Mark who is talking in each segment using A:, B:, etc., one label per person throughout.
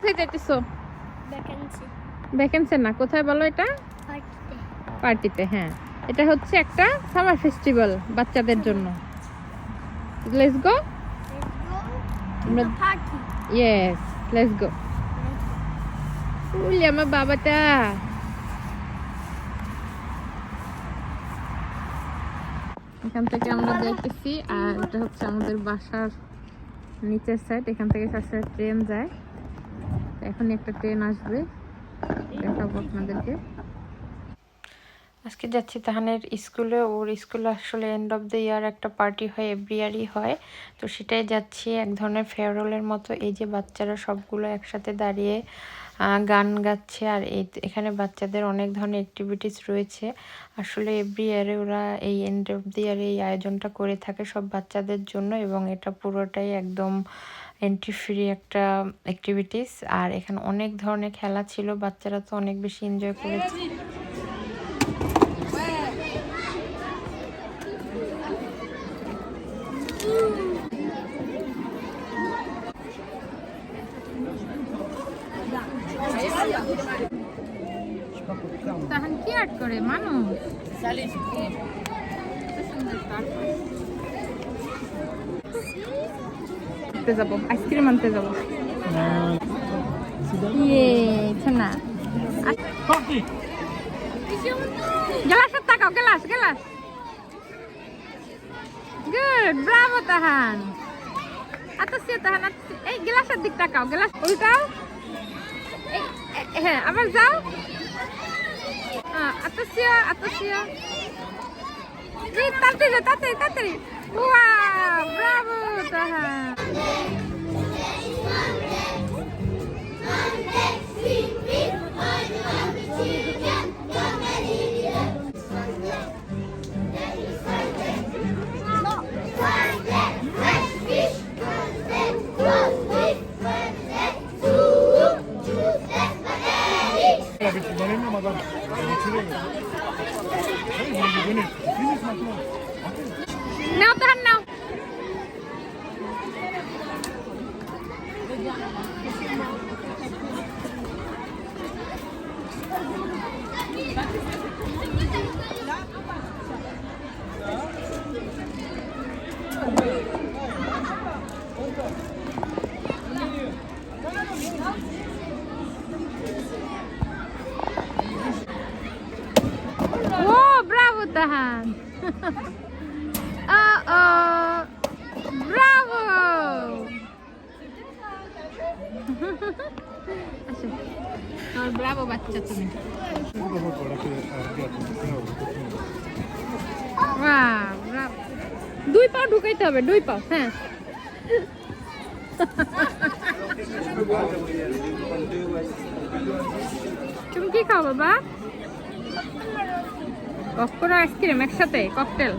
A: কোথায় যাইতেছো?
B: Vacancy
A: vacancy না কোথায় বলো এটা?
B: পার্টিতে
A: পার্টিতে হ্যাঁ। এটা হচ্ছে একটা সামার ফেস্টিভ্যাল বাচ্চাদের জন্য। লেটস গো আমরা ইয়েস লেটস গো উলি আমার বাবাটা। এখান থেকে আমরা দেখতেছি আর এটা হচ্ছে আমাদের বাসার নিচের সাইড এখান থেকে সবসময় ট্রেন যায়। এখন একটা ট্রেন আসবে দেখাবো আপনাদেরকে। আজকে যাচ্ছি তাহানের স্কুলে। ওর স্কুলে আসলে এন্ড অফ দ্য ইয়ার একটা পার্টি হয় এভরি ইয়ারই হয়। তো সেটাই যাচ্ছি, এক ধরনের ফেয়ারওয়েলের মতো। এই যে বাচ্চারা সবগুলো একসাথে দাঁড়িয়ে গান গাচ্ছে আর এই এখানে বাচ্চাদের অনেক ধরনের অ্যাক্টিভিটিস রয়েছে। আসলে এভরি ইয়ারে ওরা এই এন্ড অফ দ্য ইয়ারে এই আয়োজনটা করে থাকে সব বাচ্চাদের জন্য এবং এটা পুরোটাই একদম এন্ট্রি ফ্রি একটা অ্যাক্টিভিটিস আর এখানে অনেক ধরনের খেলা ছিল, বাচ্চারা তো অনেক বেশি এনজয় করেছে। তাহান কি আর্ট করে? মানুষ। যাব আইসক্রিম আনতে যাব। ইয়ে ছানা গ্লাসের তাকাও গ্লাস গ্লাস। গুড ব্রাভো তাহান। আতসিয়া তাহান এই গ্লাসের দিক তাকাও গ্লাস উল্টাও। হ্যাঁ আবার যাও। তাড়াতাড়ি তাড়াতাড়ি তাড়াতাড়ি। ওয়া ব্রাভো তাহান
C: adam. Now,
A: then, now. Thank you. Bravo তাহান Uh-oh. Bravo! আসো তোমার ব্রাভো বাচ্চা তুমি
C: Dopo guarda che ha arrabbiato.
A: বাহ ব্রাভো দুই পাও ঢুকাইতে হবে দুই পাও হ্যাঁ তুমি কি খাও বাবা ককরা আইসক্রিম একসাথে ককটেল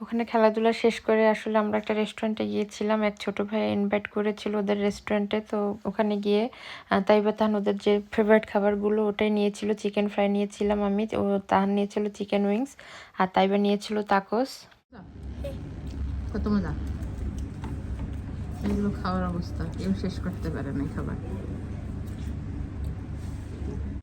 A: ওখানে খেলাধুলা শেষ করে আসলে আমরা একটা রেস্টুরেন্টে গিয়েছিলাম। এক ছোট ভাই ইনভাইট করেছিল ওদের রেস্টুরেন্টে তো ওখানে গিয়ে তাই বা তাহান ওদের যে ফেভারিট খাবারগুলো ওটাই নিয়েছিল চিকেন ফ্রাই নিয়েছিলাম আমি। ও তাহান নিয়েছিল চিকেন উইংস আর তাইবা নিয়েছিল তাকোস কত মজা? এগুলো খাওয়ার অবস্থা। কেউ শেষ করতে পারে না খাবার।